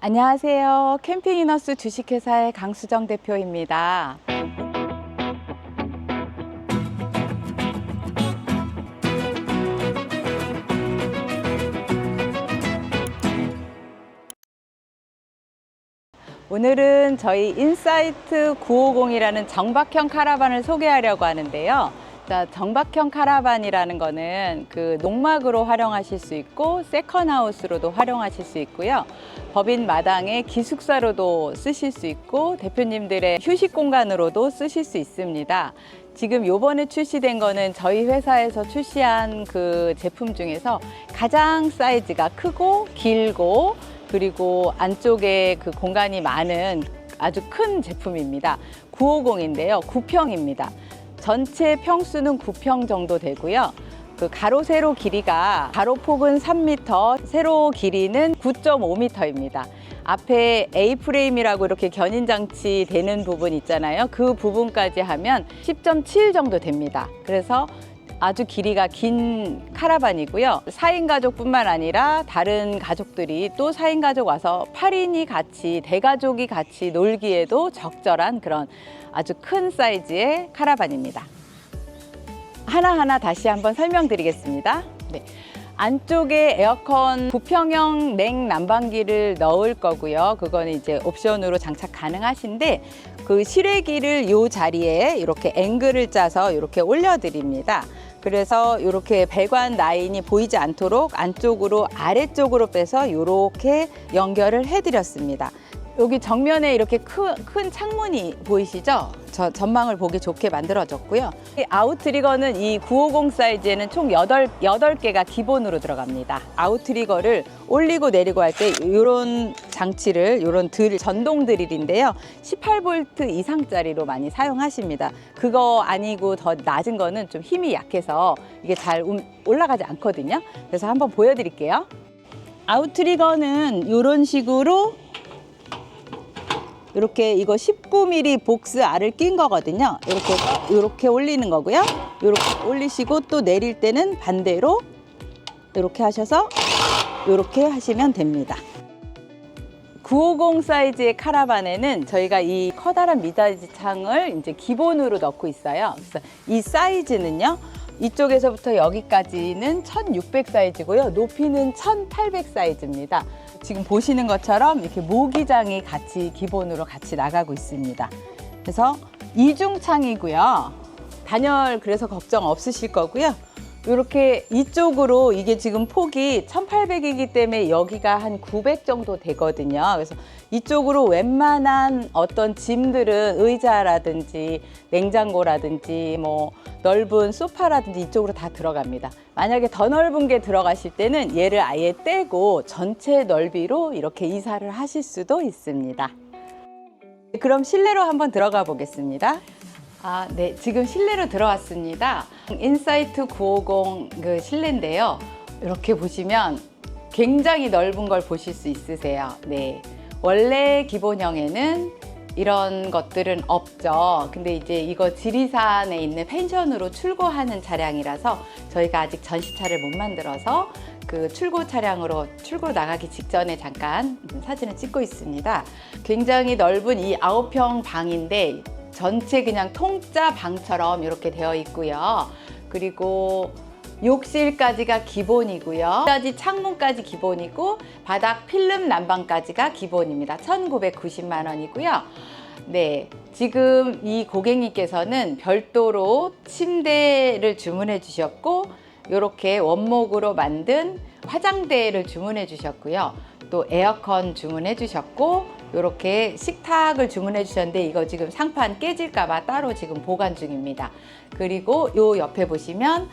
안녕하세요. 캠핑이너스 주식회사의 강수정 대표입니다. 오늘은 저희 인사이트 950이라는 정박형 카라반을 소개하려고 하는데요. 자, 정박형 카라반이라는 거는 그 농막으로 활용하실 수 있고 세컨하우스로도 활용하실 수 있고요. 법인 마당의 기숙사로도 쓰실 수 있고 대표님들의 휴식 공간으로도 쓰실 수 있습니다. 지금 요번에 출시된 거는 저희 회사에서 출시한 그 제품 중에서 가장 사이즈가 크고 길고 그리고 안쪽에 그 공간이 많은 아주 큰 제품입니다. 950인데요. 9평입니다. 전체 평수는 9평 정도 되고요. 그 가로 세로 길이가 가로 폭은 3m, 세로 길이는 9.5m입니다. 앞에 A 프레임이라고 이렇게 견인 장치 되는 부분 있잖아요. 그 부분까지 하면 10.7 정도 됩니다. 그래서 아주 길이가 긴 카라반이고요. 4인 가족뿐만 아니라 다른 가족들이 또 4인 가족 와서 8인이 같이 대가족이 같이 놀기에도 적절한 그런 아주 큰 사이즈의 카라반입니다. 하나하나 다시 한번 설명드리겠습니다. 네. 안쪽에 에어컨 부평형 냉난방기를 넣을 거고요. 그거는 이제 옵션으로 장착 가능하신데 그 실외기를 이 자리에 이렇게 앵글을 짜서 이렇게 올려드립니다. 그래서 이렇게 배관 라인이 보이지 않도록 안쪽으로 아래쪽으로 빼서 이렇게 연결을 해드렸습니다. 여기 정면에 이렇게 큰, 큰 창문이 보이시죠? 저 전망을 보기 좋게 만들어졌고요. 이 아웃트리거는 이 950 사이즈에는 총 여덟 여덟 개가 기본으로 들어갑니다. 아웃트리거를 올리고 내리고 할 때 이런 장치를 이런 들 전동 드릴인데요. 18V 이상짜리로 많이 사용하십니다. 그거 아니고 더 낮은 거는 좀 힘이 약해서 이게 잘 움- 올라가지 않거든요. 그래서 한번 보여드릴게요. 아웃트리거는 이런 식으로 이렇게 이거 19mm 복스 알을 낀 거거든요. 이렇게 이렇게 올리는 거고요. 이렇게 올리시고 또 내릴 때는 반대로 이렇게 하셔서 이렇게 하시면 됩니다. 950 사이즈의 카라반에는 저희가 이 커다란 미닫이 창을 이제 기본으로 넣고 있어요. 그래서 이 사이즈는요. 이쪽에서부터 여기까지는 1600 사이즈고요. 높이는 1800 사이즈입니다. 지금 보시는 것처럼 이렇게 모기장이 같이 기본으로 같이 나가고 있습니다. 그래서 이중창이고요. 단열 그래서 걱정 없으실 거고요. 이렇게 이쪽으로 이게 지금 폭이 1800이기 때문에 여기가 한 900 정도 되거든요. 그래서 이쪽으로 웬만한 어떤 짐들은 의자라든지 냉장고라든지 뭐 넓은 소파라든지 이쪽으로 다 들어갑니다. 만약에 더 넓은 게 들어가실 때는 얘를 아예 떼고 전체 넓이로 이렇게 이사를 하실 수도 있습니다. 그럼 실내로 한번 들어가 보겠습니다. 아, 네. 지금 실내로 들어왔습니다. 인사이트 950 그 실내인데요. 이렇게 보시면 굉장히 넓은 걸 보실 수 있으세요. 네. 원래 기본형에는 이런 것들은 없죠. 근데 이제 이거 지리산에 있는 펜션으로 출고하는 차량이라서 저희가 아직 전시차를 못 만들어서 그 출고 차량으로 출고 나가기 직전에 잠깐 사진을 찍고 있습니다. 굉장히 넓은 이 아홉 평 방인데 전체 그냥 통짜 방처럼 이렇게 되어 있고요. 그리고 욕실까지가 기본이고요. 까지 창문까지 기본이고 바닥 필름 난방까지가 기본입니다. 1,990만 원이고요. 네. 지금 이 고객님께서는 별도로 침대를 주문해 주셨고 이렇게 원목으로 만든 화장대를 주문해 주셨고요. 또 에어컨 주문해 주셨고 이렇게 식탁을 주문해 주셨는데 이거 지금 상판 깨질까봐 따로 지금 보관 중입니다. 그리고 요 옆에 보시면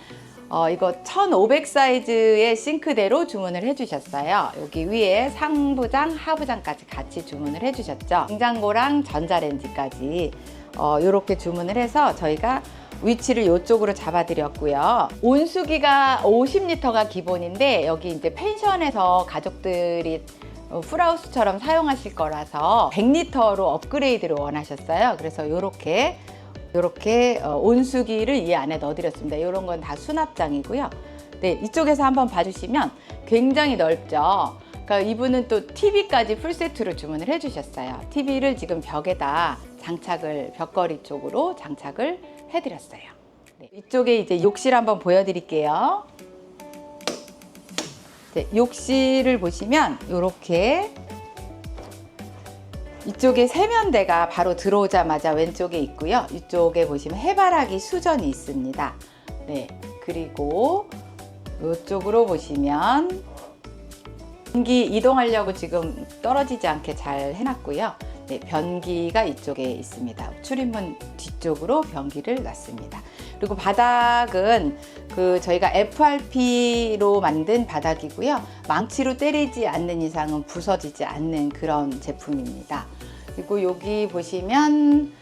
어, 이거 1500 사이즈의 싱크대로 주문을 해주셨어요. 여기 위에 상부장, 하부장까지 같이 주문을 해주셨죠. 냉장고랑 전자레인지까지 어, 이렇게 주문을 해서 저희가 위치를 이쪽으로 잡아드렸고요. 온수기가 50리터가 기본인데 여기 이제 펜션에서 가족들이 어, 풀하우스처럼 사용하실 거라서 100리터로 업그레이드를 원하셨어요. 그래서 이렇게 이렇게 어, 온수기를 이 안에 넣어드렸습니다. 이런 건 다 수납장이고요. 네, 이쪽에서 한번 봐주시면 굉장히 넓죠. 그러니까 이분은 또 TV까지 풀 세트로 주문을 해주셨어요. TV를 지금 벽에다 장착을 벽걸이 쪽으로 장착을 해드렸어요. 네, 이쪽에 이제 욕실 한번 보여드릴게요. 네, 욕실을 보시면 이렇게 이쪽에 세면대가 바로 들어오자마자 왼쪽에 있고요. 이쪽에 보시면 해바라기 수전이 있습니다. 네, 그리고 이쪽으로 보시면 변기 이동하려고 지금 떨어지지 않게 잘 해놨고요. 네, 변기가 이쪽에 있습니다. 출입문 뒤쪽으로 변기를 놨습니다. 그리고 바닥은 그 저희가 FRP로 만든 바닥이고요. 망치로 때리지 않는 이상은 부서지지 않는 그런 제품입니다. 그리고 여기 보시면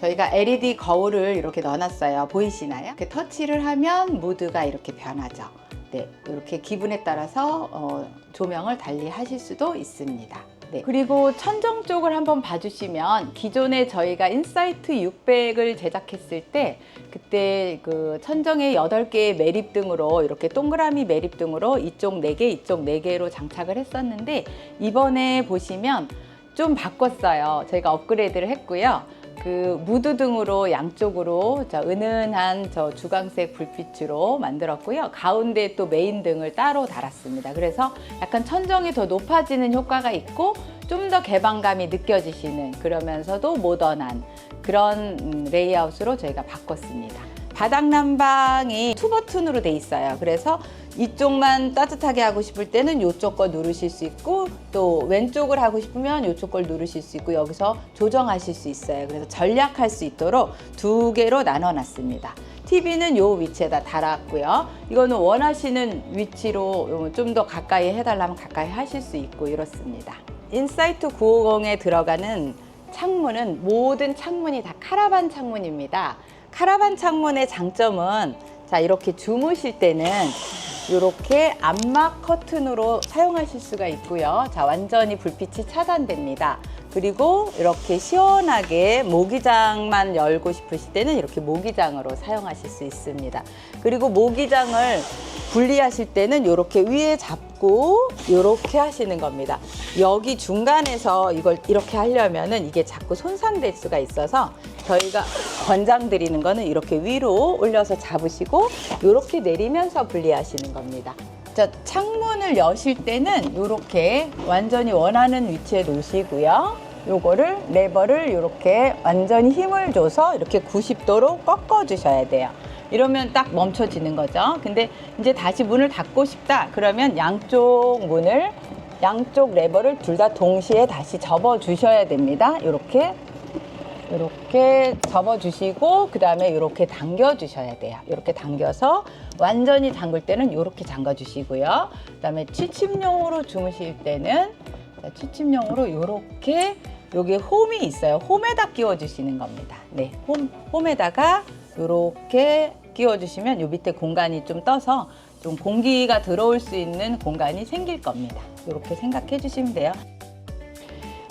저희가 LED 거울을 이렇게 넣어놨어요. 보이시나요? 이렇게 터치를 하면 무드가 이렇게 변하죠. 네, 이렇게 기분에 따라서 어, 조명을 달리 하실 수도 있습니다. 네. 그리고 천정 쪽을 한번 봐주시면 기존에 저희가 인사이트 600을 제작했을 때 그때 그 천정에 8개의 매립 등으로 이렇게 동그라미 매립 등으로 이쪽 4개, 이쪽 4개로 장착을 했었는데 이번에 보시면 좀 바꿨어요. 저희가 업그레이드를 했고요. 그 무드 등으로 양쪽으로 저 은은한 저 주광색 불빛으로 만들었고요. 가운데 또 메인 등을 따로 달았습니다. 그래서 약간 천정이 더 높아지는 효과가 있고 좀 더 개방감이 느껴지시는 그러면서도 모던한 그런 음, 레이아웃으로 저희가 바꿨습니다. 바닥 난방이 투 버튼으로 돼 있어요. 그래서 이쪽만 따뜻하게 하고 싶을 때는 이쪽 거 누르실 수 있고 또 왼쪽을 하고 싶으면 이쪽 걸 누르실 수 있고 여기서 조정하실 수 있어요. 그래서 전략할 수 있도록 두 개로 나눠 놨습니다. TV는 요 위치에다 달았고요. 이거는 원하시는 위치로 좀 더 가까이 해달라면 가까이 하실 수 있고 이렇습니다. 인사이트 950에 들어가는 창문은 모든 창문이 다 카라반 창문입니다. 카라반 창문의 장점은 자 이렇게 주무실 때는 이렇게 암막 커튼으로 사용하실 수가 있고요. 자 완전히 불빛이 차단됩니다. 그리고 이렇게 시원하게 모기장만 열고 싶으실 때는 이렇게 모기장으로 사용하실 수 있습니다. 그리고 모기장을 분리하실 때는 이렇게 위에 잡고 이렇게 하시는 겁니다. 여기 중간에서 이걸 이렇게 하려면은 이게 자꾸 손상될 수가 있어서 저희가 권장드리는 거는 이렇게 위로 올려서 잡으시고 이렇게 내리면서 분리하시는 겁니다. 자, 창문을 여실 때는 이렇게 완전히 원하는 위치에 놓으시고요. 요거를 레버를 이렇게 완전히 힘을 줘서 이렇게 90도로 꺾어 주셔야 돼요. 이러면 딱 멈춰지는 거죠. 근데 이제 다시 문을 닫고 싶다. 그러면 양쪽 문을 양쪽 레버를 둘 다 동시에 다시 접어 주셔야 됩니다. 이렇게 이렇게 접어 주시고 그 다음에 이렇게 당겨 주셔야 돼요. 이렇게 당겨서 완전히 잠글 때는 이렇게 잠가 주시고요. 그 다음에 취침용으로 주무실 때는 자, 취침용으로 이렇게 여기 홈이 있어요. 홈에다 끼워 주시는 겁니다. 네, 홈 홈에다가 이렇게 끼워 주시면 요 밑에 공간이 좀 떠서 좀 공기가 들어올 수 있는 공간이 생길 겁니다. 이렇게 생각해 주시면 돼요.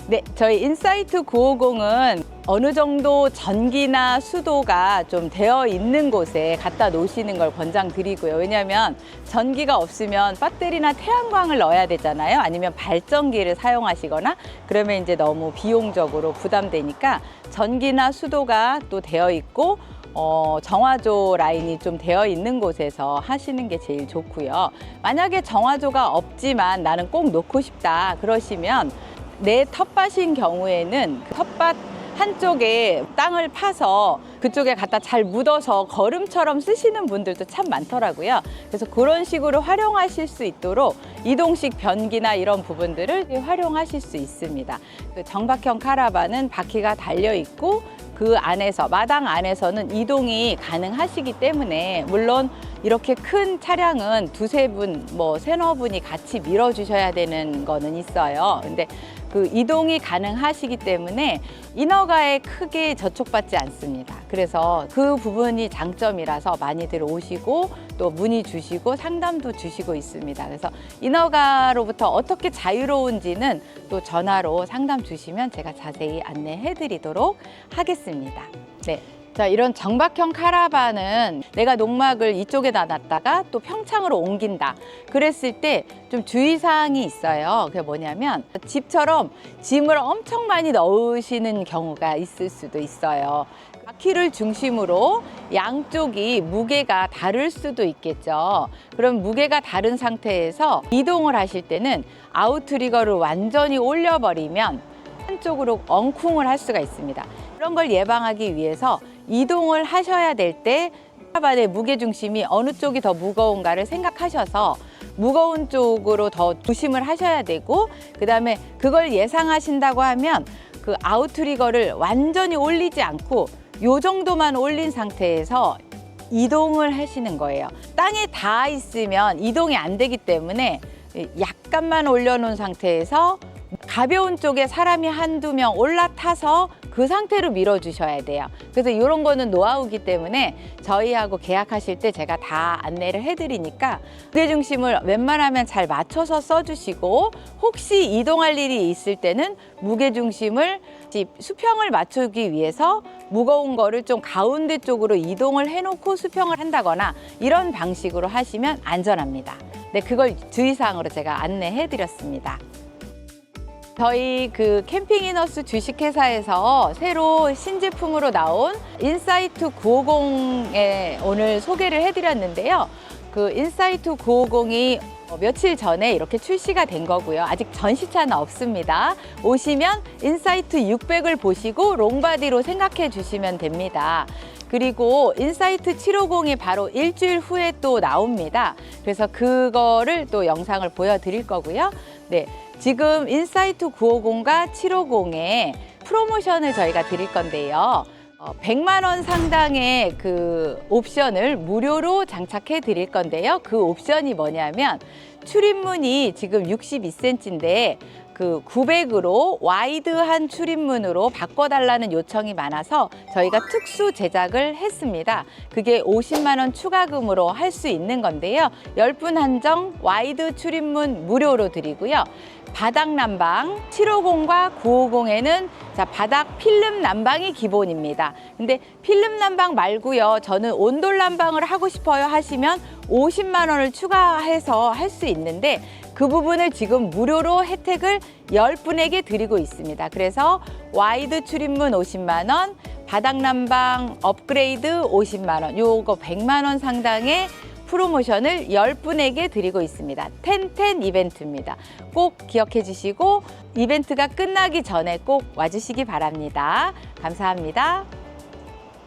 네, 저희 인사이트 950은 어느 정도 전기나 수도가 좀 되어 있는 곳에 갖다 놓으시는 걸 권장드리고요. 왜냐하면 전기가 없으면 배터리나 태양광을 넣어야 되잖아요. 아니면 발전기를 사용하시거나 그러면 이제 너무 비용적으로 부담되니까 전기나 수도가 또 되어 있고 어, 정화조 라인이 좀 되어 있는 곳에서 하시는 게 제일 좋고요. 만약에 정화조가 없지만 나는 꼭 놓고 싶다 그러시면 내 텃밭인 경우에는 그 텃밭 한쪽에 땅을 파서 그쪽에 갖다 잘 묻어서 거름처럼 쓰시는 분들도 참 많더라고요. 그래서 그런 식으로 활용하실 수 있도록 이동식 변기나 이런 부분들을 활용하실 수 있습니다. 그 정박형 카라반은 바퀴가 달려 있고 그 안에서 마당 안에서는 이동이 가능하시기 때문에 물론 이렇게 큰 차량은 두세 분, 뭐 세너 분이 같이 밀어 주셔야 되는 거는 있어요. 근데 그 이동이 가능하시기 때문에 인허가에 크게 저촉받지 않습니다. 그래서 그 부분이 장점이라서 많이들 오시고 또 문의 주시고 상담도 주시고 있습니다. 그래서 인허가로부터 어떻게 자유로운지는 또 전화로 상담 주시면 제가 자세히 안내해 드리도록 하겠습니다. 네. 자, 이런 정박형 카라반은 내가 농막을 이쪽에다 놨다가 또 평창으로 옮긴다. 그랬을 때 좀 주의사항이 있어요. 그게 뭐냐면 집처럼 짐을 엄청 많이 넣으시는 경우가 있을 수도 있어요. 바퀴를 중심으로 양쪽이 무게가 다를 수도 있겠죠. 그럼 무게가 다른 상태에서 이동을 하실 때는 아웃트리거를 완전히 올려버리면 한쪽으로 엉쿵을 할 수가 있습니다. 그런 걸 예방하기 위해서 이동을 하셔야 될 때 카반의 무게 중심이 어느 쪽이 더 무거운가를 생각하셔서 무거운 쪽으로 더 조심을 하셔야 되고 그 다음에 그걸 예상하신다고 하면 그 아웃트리거를 완전히 올리지 않고 요 정도만 올린 상태에서 이동을 하시는 거예요. 땅에 닿아 있으면 이동이 안 되기 때문에 약간만 올려놓은 상태에서 가벼운 쪽에 사람이 한두 명 올라타서 그 상태로 밀어주셔야 돼요. 그래서 이런 거는 노하우기 때문에 저희하고 계약하실 때 제가 다 안내를 해드리니까 무게 중심을 웬만하면 잘 맞춰서 써주시고 혹시 이동할 일이 있을 때는 무게 중심을 수평을 맞추기 위해서 무거운 거를 좀 가운데 쪽으로 이동을 해놓고 수평을 한다거나 이런 방식으로 하시면 안전합니다. 네, 그걸 주의사항으로 제가 안내해드렸습니다. 저희 그 캠핑 이너스 주식회사에서 새로 신제품으로 나온 인사이트 950에 오늘 소개를 해드렸는데요. 그 인사이트 950이 며칠 전에 이렇게 출시가 된 거고요. 아직 전시차는 없습니다. 오시면 인사이트 600을 보시고 롱바디로 생각해 주시면 됩니다. 그리고 인사이트 750이 바로 일주일 후에 또 나옵니다. 그래서 그거를 또 영상을 보여드릴 거고요. 네. 지금 인사이트 950과 750에 프로모션을 저희가 드릴 건데요. 어, 100만 원 상당의 그 옵션을 무료로 장착해 드릴 건데요. 그 옵션이 뭐냐면 출입문이 지금 62cm인데 그 900으로 와이드한 출입문으로 바꿔달라는 요청이 많아서 저희가 특수 제작을 했습니다. 그게 50만 원 추가금으로 할 수 있는 건데요. 10분 한정 와이드 출입문 무료로 드리고요. 바닥 난방 750과 950에는 자, 바닥 필름 난방이 기본입니다. 근데 필름 난방 말고요. 저는 온돌 난방을 하고 싶어요 하시면 50만 원을 추가해서 할 수 있는데 그 부분을 지금 무료로 혜택을 10분에게 드리고 있습니다. 그래서 와이드 출입문 50만 원, 바닥 난방 업그레이드 50만 원, 요거 100만 원 상당의 프로모션을 10분에게 드리고 있습니다. 텐텐 이벤트입니다. 꼭 기억해 주시고 이벤트가 끝나기 전에 꼭 와주시기 바랍니다. 감사합니다.